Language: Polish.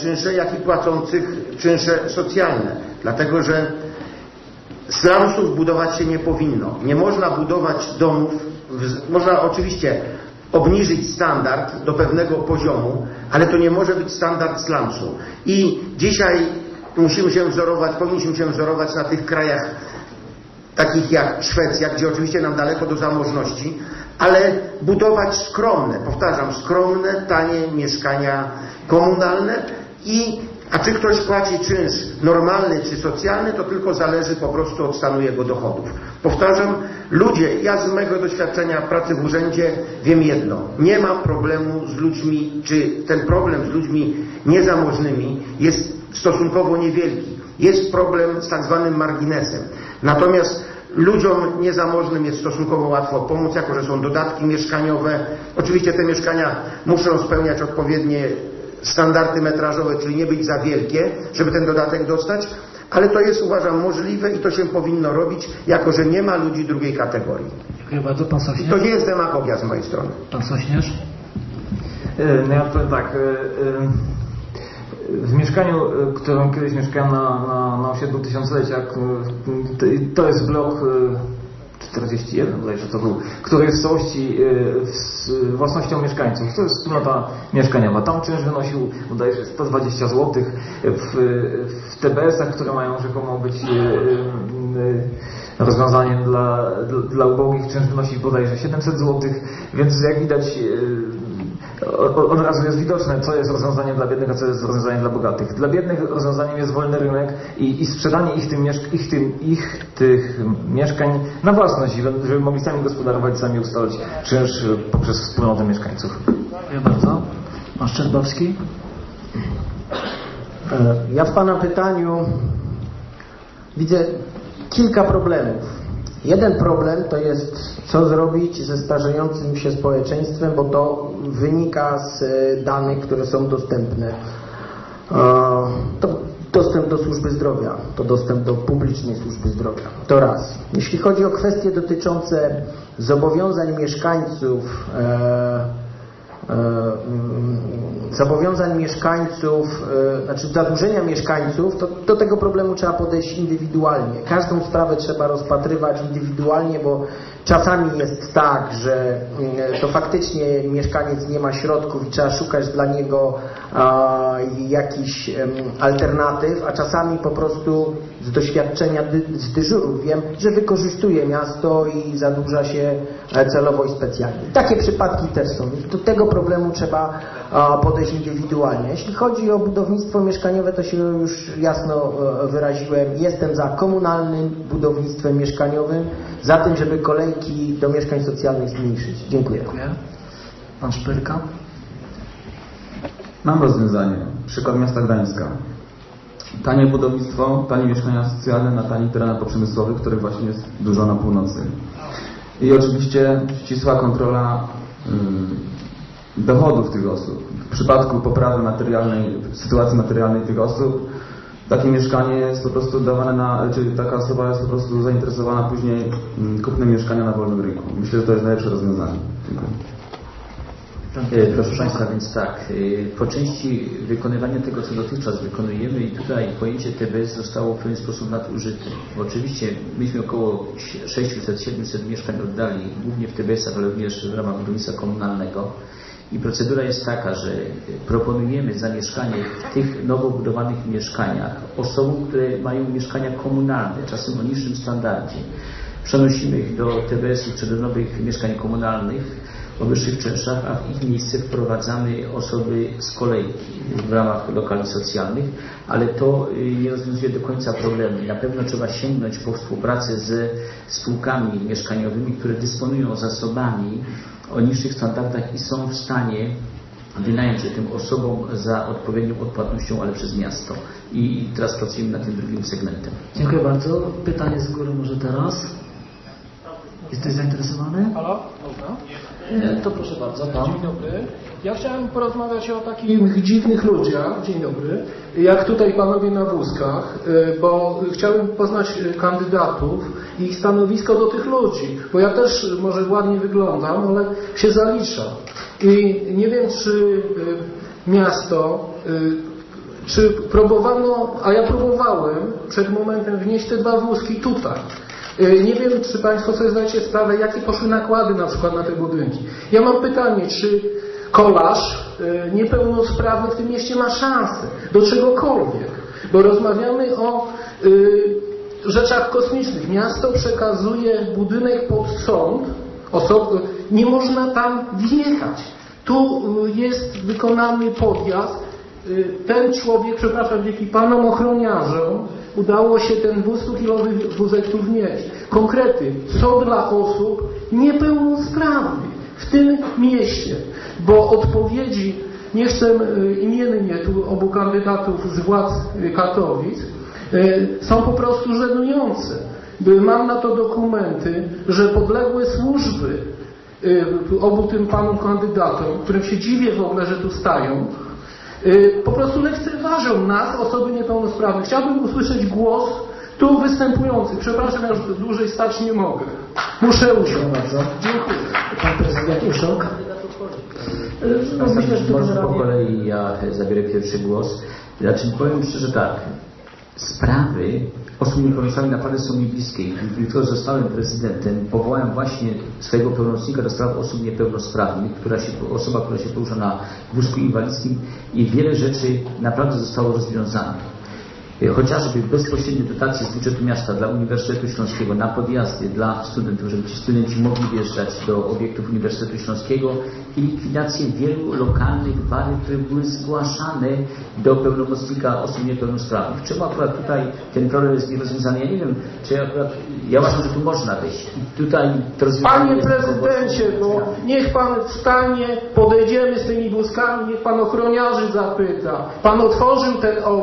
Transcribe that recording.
czynsze, jak i płacących czynsze socjalne. Dlatego, że slumsów budować się nie powinno. Nie można budować domów, można oczywiście obniżyć standard do pewnego poziomu, ale to nie może być standard slumsu. I dzisiaj musimy się wzorować, powinniśmy się wzorować na tych krajach takich jak Szwecja, gdzie oczywiście nam daleko do zamożności, ale budować skromne, powtarzam, skromne, tanie mieszkania komunalne i a czy ktoś płaci czynsz normalny czy socjalny, to tylko zależy po prostu od stanu jego dochodów. Powtarzam, ludzie, ja z mojego doświadczenia pracy w urzędzie wiem jedno. Nie ma problemu z ludźmi, czy ten problem z ludźmi niezamożnymi jest stosunkowo niewielki. Jest problem z tak zwanym marginesem. Natomiast ludziom niezamożnym jest stosunkowo łatwo pomóc, jako że są dodatki mieszkaniowe. Oczywiście te mieszkania muszą spełniać odpowiednie standardy metrażowe, czyli nie być za wielkie, żeby ten dodatek dostać, ale to jest uważam możliwe i to się powinno robić, jako że nie ma ludzi drugiej kategorii. Dziękuję bardzo. Pan I to Sośnierz? nie jest demagogia z mojej strony. Pan Sośnierz? E, No ja powiem tak. e, e, W mieszkaniu, e, którym kiedyś mieszkałem na, na, na osiedlu Tysiąclecia, k- to- jest blok e, 41 bodajże to był, który jest w całości e, własnością mieszkańców. To jest wspólnota mieszkaniowa. Tam czynsz wynosił bodajże 120 zł. W, w TBS-ach, które mają rzekomo być e, e, rozwiązaniem dla, dla, dla ubogich, czynsz wynosi bodajże 700 zł, więc jak widać e, od razu jest widoczne, co jest rozwiązaniem dla biednych, a co jest rozwiązaniem dla bogatych. Dla biednych rozwiązaniem jest wolny rynek i, i sprzedanie ich, tym, ich, tym, ich tych mieszkań na własność, żeby mogli sami gospodarować, sami ustalać czynsz poprzez wspólnotę mieszkańców. Dziękuję bardzo. Pan Szczerbowski? E, Ja w Pana pytaniu widzę kilka problemów. Jeden problem to jest, co zrobić ze starzejącym się społeczeństwem, bo to wynika z e, danych, które są dostępne. E, To dostęp do służby zdrowia, to dostęp do publicznej służby zdrowia. To raz. Jeśli chodzi o kwestie dotyczące zobowiązań mieszkańców, e, zobowiązań mieszkańców, e, znaczy zadłużenia mieszkańców, to do tego problemu trzeba podejść indywidualnie. Każdą sprawę trzeba rozpatrywać indywidualnie, bo czasami jest tak, że mm, to faktycznie mieszkaniec nie ma środków i trzeba szukać dla niego jakichś alternatyw, a czasami po prostu z doświadczenia z dyżurów wiem, że wykorzystuje miasto i zadłuża się e, celowo i specjalnie. Takie przypadki też są. Do tego problemu trzeba podejść indywidualnie. Jeśli chodzi o budownictwo mieszkaniowe, to się już jasno e, wyraziłem. Jestem za komunalnym budownictwem mieszkaniowym, za tym, żeby kolejki do mieszkań socjalnych zmniejszyć. Dziękuję. Dziękuję. Pan Szpyrka? Mam rozwiązanie. Przykład miasta Gdańska. Tanie budownictwo, tanie mieszkania socjalne na tanich terenach poprzemysłowych, których właśnie jest dużo na północy. I oczywiście ścisła kontrola ym, dochodów tych osób. W przypadku poprawy materialnej, sytuacji materialnej tych osób, takie mieszkanie jest po prostu dawane na, czyli taka osoba jest po prostu zainteresowana później ym, kupnem mieszkania na wolnym rynku. Myślę, że to jest najlepsze rozwiązanie. Dziękuję. E, Proszę Państwa, więc tak, e, po części wykonywania tego, co dotychczas wykonujemy i tutaj pojęcie TBS zostało w pewien sposób nadużyte. Oczywiście myśmy około 600-700 mieszkań oddali, głównie w TBS-ach, ale również w ramach budownictwa komunalnego. I procedura jest taka, że proponujemy zamieszkanie w tych nowo budowanych mieszkaniach osobom, które mają mieszkania komunalne, czasem o niższym standardzie. Przenosimy ich do TBS-ów czy do nowych mieszkań komunalnych o wyższych czynszach, a w ich miejsce wprowadzamy osoby z kolejki w ramach lokali socjalnych, ale to y, nie rozwiązuje do końca problemu. Na pewno trzeba sięgnąć po współpracę ze spółkami mieszkaniowymi, które dysponują zasobami o niższych standardach i są w stanie wynająć je tym osobom za odpowiednią odpłatnością, ale przez miasto. I teraz pracujemy nad tym drugim segmentem. Dziękuję bardzo. Pytanie z góry może teraz. Jesteś zainteresowany? Halo? Można? Nie, to proszę bardzo, pan. Dzień dobry. Ja chciałem porozmawiać o takich dziwnych ludziach, dzień dobry, jak tutaj panowie na wózkach, y, bo chciałem poznać y, kandydatów i ich stanowisko do tych ludzi, bo ja też może ładnie wyglądam, ale się zaliczam. I nie wiem, czy y, miasto czy próbowano, a ja próbowałem przed momentem wnieść te dwa wózki tutaj. Y, Nie wiem, czy Państwo sobie zdajecie sprawę, jakie poszły nakłady na przykład na te budynki. Ja mam pytanie, czy kolarz y, niepełnosprawny w tym mieście ma szansę do czegokolwiek? Bo rozmawiamy o y, rzeczach kosmicznych. Miasto przekazuje budynek pod sąd, nie można tam wjechać. Tu jest wykonany podjazd. Ten człowiek, przepraszam, dzięki panom ochroniarzom udało się ten 200-kilowy wózek tu wnieść. Konkrety, co dla osób niepełnosprawnych w tym mieście, bo odpowiedzi, nie chcę y, imiennie tu obu kandydatów z władz Katowic, y, są po prostu żenujące. By- Mam na to dokumenty, że podległe służby obu tym panom kandydatom, którym się dziwię w ogóle, że tu stają, po prostu lekceważą nas, osoby niepełnosprawne. Chciałbym usłyszeć głos tu występujących. Przepraszam, ja już dłużej stać nie mogę. Muszę usiąść. bardzo. Dziękuję. Pan prezydent Uszok. No, myślę, że Może po kolei ja zabiorę pierwszy głos. Znaczy powiem szczerze tak, sprawy osób niepełnosprawnych naprawdę są mi bliskie. Gdy tylko zostałem prezydentem, powołałem właśnie swojego pełnomocnika do spraw osób niepełnosprawnych, która się, osoba, która się porusza na wózku inwalidzkim i wiele rzeczy naprawdę zostało rozwiązanych. E, Chociażby bezpośrednie dotacje z budżetu miasta dla Uniwersytetu Śląskiego na podjazdy dla studentów, żeby ci studenci mogli wjeżdżać do obiektów Uniwersytetu Śląskiego i likwidację wielu lokalnych barier, które były zgłaszane do pełnomocnika osób niepełnosprawnych. Czemu akurat tutaj ten problem jest nierozwiązany? Ja nie wiem, czy akurat, ja uważam, że tu można wejść. I tutaj to Panie prezydencie, no niech pan wstanie, podejdziemy z tymi wózkami, niech pan ochroniarzy zapyta. Pan otworzył ten obóz.